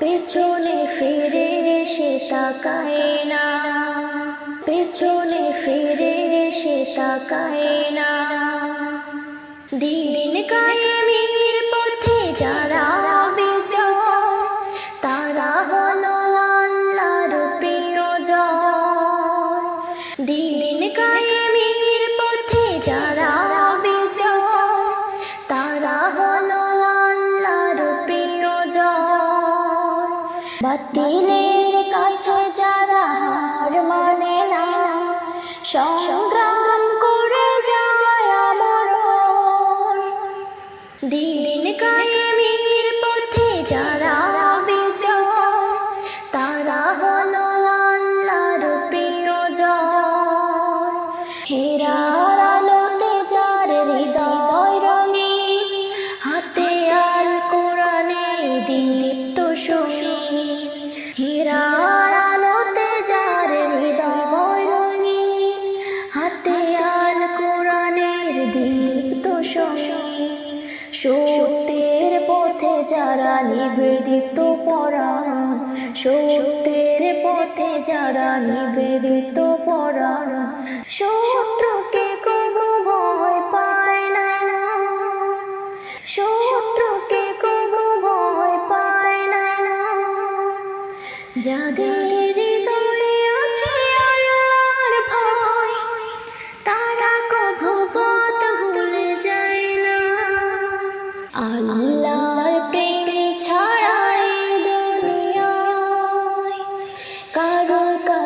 পেছনে ফিরে সে তাকায় না। পেছনে ফিরে সে তাকায় না। দিন কায়েমের বাতিলের কাছে যারা হার মানে না সংগ্রাম সংগীত সত্যের পথে যারা নিবেদিত পরাণ সত্যের পথে যারা নিবেদিত পরাণ শত্রুকে কোনো ভয় পায় না। শত্রুকে কোনো ভয় পায় না। যাদের